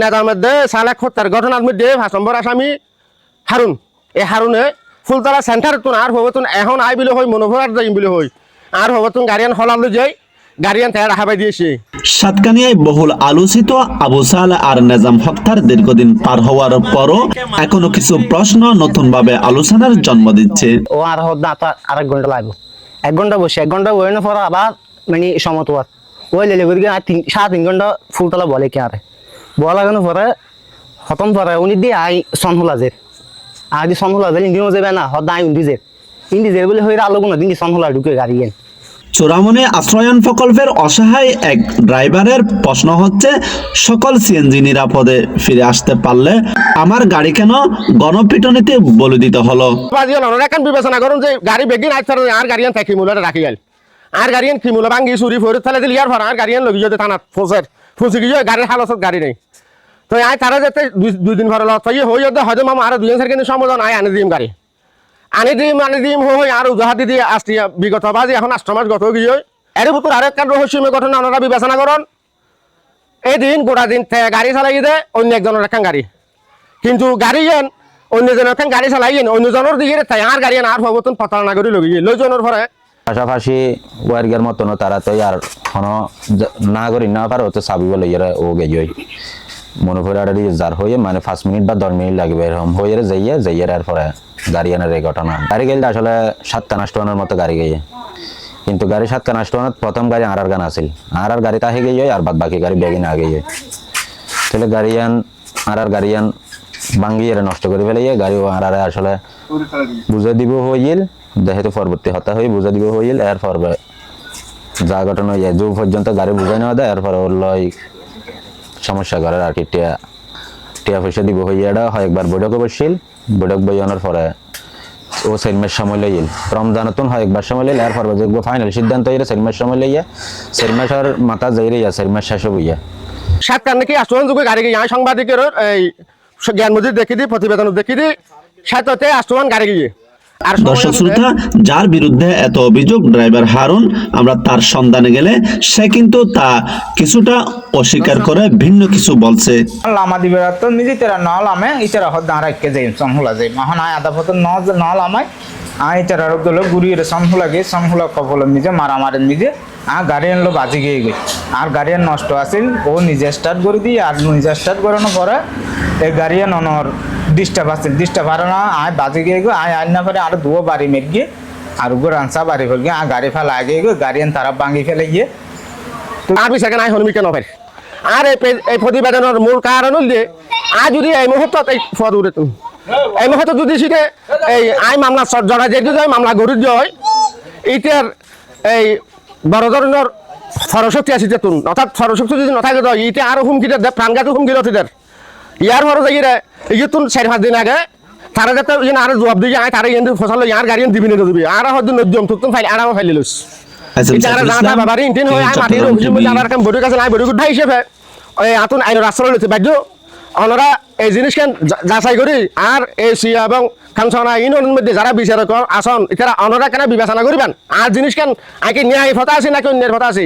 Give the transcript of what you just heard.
নেতার মধ্যে সালেক হত্যার ঘটনার মধ্যে পাঁচ নম্বর আসামি হারুন। এই হারুনে ফুলতলা সেন্টার তুন আর হবতুন এখন আই বিলে হই মনোভরার যাই বিলে হই। আর হবতুন গাড়িয়ান হলাল যাই গাড়িয়ান তাই রাখাবাই দিয়েছে। সাতকানিয়ায় বহুল আলোচিত আবু সাল আর নেজাম হত্যার দীর্ঘদিন পার হওয়ার পরও এখনও কিছু প্রশ্ন নতুনভাবে আলোচনার জন্ম দিচ্ছে। ও আর হদ তো আর এক ঘণ্টা লাগবে। এক ঘণ্টা বসে এক ঘণ্টা বই না পরে আবার মানে সমতোয়ার ওই লেলে আর তিন সাড়ে তিন ঘণ্টা ফুলতলা বলে কে আরে বলা কেন পরে? হতম পরে উনি দিয়ে আই সনহুলাজের আর দি সনহুলাজের ইন্দিও যাবে না হদ আই উন্দিজের ইন্দিজের বলে হয়ে আলো কোনো দিন সনহুলা ঢুকে গাড়ি গেন চোরামনে আশ্রয়ন প্রকল্পের অসহায় এক ড্রাইভারের প্রশ্ন হচ্ছে সকল সিএনজি নিরাপদে ফিরে আসতে পারলে আমার গাড়ি কেন গণপিটনিতে বলে দিতে হলো? হল এখন বিবেচনা করুন যে গাড়ি বেগি নাই তার আর গাড়িয়ান থাকি মূলে রাখি গেল। আর গাড়িয়ান কি মূলে ভাঙ্গি চুরি ফরি তাহলে দিল ইয়ার ভরা আর গাড়িয়ান লগি যদি থানাত ফোসের ফুসি গিয়ে গাড়ির হালত গাড়ি নেই। তো আই তারা যাতে দুই- দিন ভরা লত হয়ে হয়ে যাতে হয়তো মামা আর দুজন সার কিন্তু সম্বোধন আই আনি দিম গাড়ি। আনি দিম আনি দিম হই আর উজাহাতি দিয়ে আসছি বিগত বাজি এখন আষ্ট মাস গত গিয়ে এর ভিতর আরেক কার রহস্যময় ঘটনা ওনারা বিবেচনা করুন এই দিন গোটা দিন গাড়ি চালাই দে, অন্য একজনের একখান গাড়ি। কিন্তু গাড়ি যেন অন্যজনের একখান গাড়ি চালাই অন্যজনের দিকে আর গাড়ি আর হবতন প্রতারণা করে লগি লইজনের পরে পাশাপাশি ওয়ার্গের মতন তারা তো আর কোনো না করি না পারে, তো সাবিব লইয়ারে ও গেই মনোফেরারি যার হয়ে মানে পাঁচ মিনিট বা দশ মিনিট লাগবে এরকম। হয়ে যাইয়ে যাইয়ে আর পরে গাড়ি আনার এই ঘটনা। গাড়ি গেলে আসলে সাতটা নষ্ট হওয়ার মতো গাড়ি গিয়ে কিন্তু গাড়ি সাতটা নষ্ট হওয়ার প্রথম গাড়ি আর আর গান আছিল। আর আর গাড়ি তাহে গিয়ে আর বাদ বাকি গাড়ি বেগিন আগে গিয়ে তাহলে গাড়িয়ান আর আর গাড়িয়ান ভাঙ্গিয়ে নষ্ট করে ফেলে গাড়ি আর আর আসলে বুঝে দিব। হইল যেহেতু পরবর্তী হত্যা হয়ে বুঝে দিব হইল এর পর্বে যা ঘটনা হয়ে যে পর্যন্ত গাড়ি বুঝাই নেওয়া দেয় এরপর ওর সমস্যা করে আর কি টিয়া টিয়া পয়সা দিব হইয়া এটা হয় একবার বৈঠকে বসছিল বৈঠক বইয়ানোর পরে ও সেরমের সময় লইল রমজানতুন হয় একবার সময় লইল এর পর্বে যে ফাইনাল সিদ্ধান্ত হইলে সেরমের সময় লইয়া সেরমেশার মাথা যাই রইয়া সেরমেশ শেষ হইয়া সাত কারণে কি যুগে গাড়ি গিয়ে সাংবাদিকের এই জ্ঞান মজুর দেখি দিই প্রতিবেদন দেখি দিই সাথে আশ্রয়ন গাড়ি গিয়ে। দর্শক শ্রোতা যার বিরুদ্ধে এত অভিযোগ ড্রাইভার হারুন আমরা তার সন্ধানে গেলে সে কিন্তু তা কিছুটা অস্বীকার করে ভিন্ন কিছু বলছে। লামা দিবে তো নিজে তেরা ন লামে ইতারা হদ যাই সংহুলা যাই। মহান আয় আদা ফত ন ন লামাই আ ইতারা রোগ গেল গুড়িয়ে সংহুলা গে সংহুলা কপল নিজে মারামারি নিজে। আ গাড়িয়ান লো বাজি গিয়ে গই আর গাড়িয়ান নষ্ট আছিল ও নিজে স্টার্ট করে দিই আর নিজে স্টার্ট করানোর পরে এই গাড়িয়ান অনর ডিস্টার্ব আছিল ডিস্টার্ব আর না, আয় বাজি গিয়ে গো, আয় আইনা পরে আর দুও বাড়ি মেট গিয়ে আর গো রানসা বাড়ি ফেল গিয়ে গাড়ি ফেলা আগে গো গাড়িয়ান তারা ভাঙি ফেলে গিয়ে। আর পিছাকে নাই হনুমিক নফের আর এই প্রতিবেদনের মূল কারণ হল যে, আজ যদি এই মুহূর্তত এই ফদ উড়ে তুমি এই মুহূর্তে যদি সেটা এই আই মামলা জড়া যে যদি মামলা গড়ি হয়, ইটার এই বড় ধরনের সরশক্তি আছে তুন, অর্থাৎ সরশক্তি যদি নথাকে তো ইটা আরও হুমকিতে দেয় প্রাণঘাতী হুমকি রতিদের ইয়ার পরে যাই রে এই তুন চার পাঁচ দিন আগে তারা যাতে ইন আর জবাব দিয়ে আয় তারা ইন ফসল ইয়ার গাড়ি দিবি। না দিবি আর হয়তো নদ্যম আর ফাইলে লইস জানা বাবারি ইন্টিন হয়ে মাটির অভিযোগ। জানার কাম বড় কাছে নাই বড় গুড ভাই হিসেবে ওই আতুন আইন রাষ্ট্র লইতে বাধ্য ওনারা এই জিনিস কেন যা- যাচাই করি আর এই সি এবং খানসনা ইউনিয়নের মধ্যে যারা বিচারক আসন এরা ওনারা কেন বিবেচনা করিবেন আর জিনিস কেন আগে ন্যায় ফতা আছে নাকি অন্যের ফতা আছে?